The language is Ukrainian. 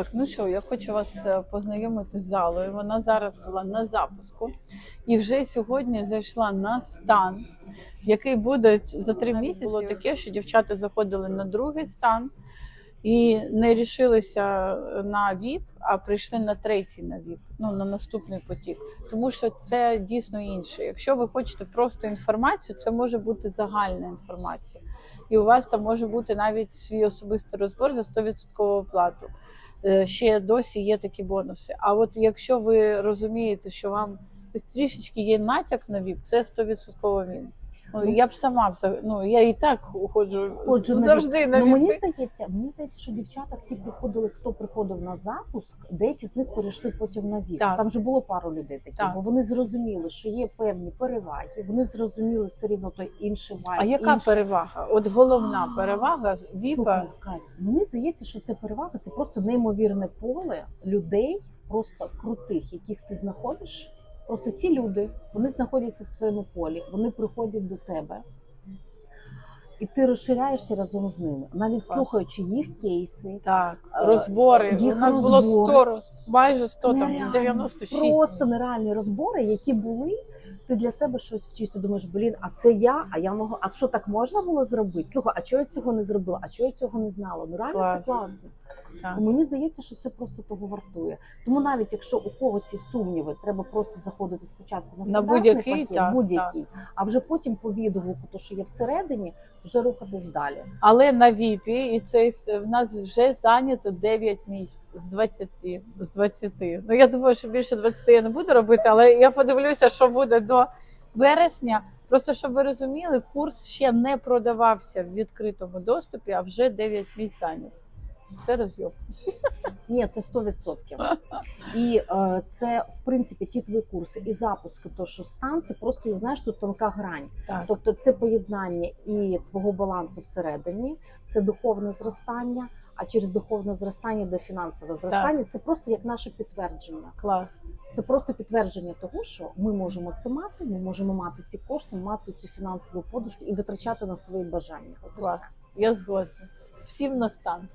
Так, ну що, я хочу вас е, познайомити з залою. Вона зараз була на запуску і вже сьогодні зайшла на стан, який буде за три місяці. Було таке, що дівчата заходили на другий стан і не рішилися на ВІП, а прийшли на третій на ВІП, ну на наступний потік. Тому що це дійсно інше. Якщо ви хочете просто інформацію, це може бути загальна інформація. І у вас там може бути навіть свій особистий розбор за 100% оплату. Е, Ще досі є такі бонуси. А от якщо ви розумієте, що вам трішечки є натяк на ВІП, це 100% він. Ну, я б сама ну я і так ходжу Ходжу завжди на Ну, мені здається, мені здається, що дівчата, які приходили, хто приходив на запуск, деякі з них перейшли потім на вік. Там вже було пару людей таких, Так. бо вони зрозуміли, що є певні переваги. Вони зрозуміли все рівно той інший вайб. А яка інший... перевага? От головна перевага з ВІПа. Мені здається, що це перевага, це просто неймовірне поле людей, просто крутих, яких ти знаходиш. Просто ці люди вони знаходяться в твоєму полі, вони приходять до тебе, і ти розширяєшся разом з ними, навіть Клас. слухаючи їх кейси. Так, Е, розбори. їх У нас було розбори. 100 роз... майже 100, там Нереально. 96. Просто нереальні розбори, які були. Ти для себе щось вчиш, ти думаєш, блін, а це я, а я можу, а що так можна було зробити? Слухай, а чого я цього не зробила? А чого я цього не знала? Ну реально це класно. Так. Мені здається, що це просто того вартує. Тому навіть якщо у когось є сумніви, треба просто заходити спочатку на, На будь-який, будь-який, а вже потім по відгуку, то що є всередині, вже рухатись далі. Але на ВІПі і це в нас вже зайнято 9 місць з 20. З 20. Ну я думаю, що більше 20 я не буду робити, але я подивлюся, що буде до вересня. Просто щоб ви розуміли, курс ще не продавався в відкритому доступі, а вже 9 місць зайнято. Це розйоб. Ні, це 100%. І е, це в принципі ті твої курси і запуски, то що стан, це просто знаєш тут тонка грань. Так. Тобто це поєднання і твого балансу всередині, це духовне зростання. А через духовне зростання до фінансове зростання це просто як наше підтвердження. Клас. Це просто підтвердження того, що ми можемо це мати. Ми можемо мати ці кошти, мати цю фінансову подушку і витрачати на свої бажання. От Клас. все. Я згодна. Всім на стан.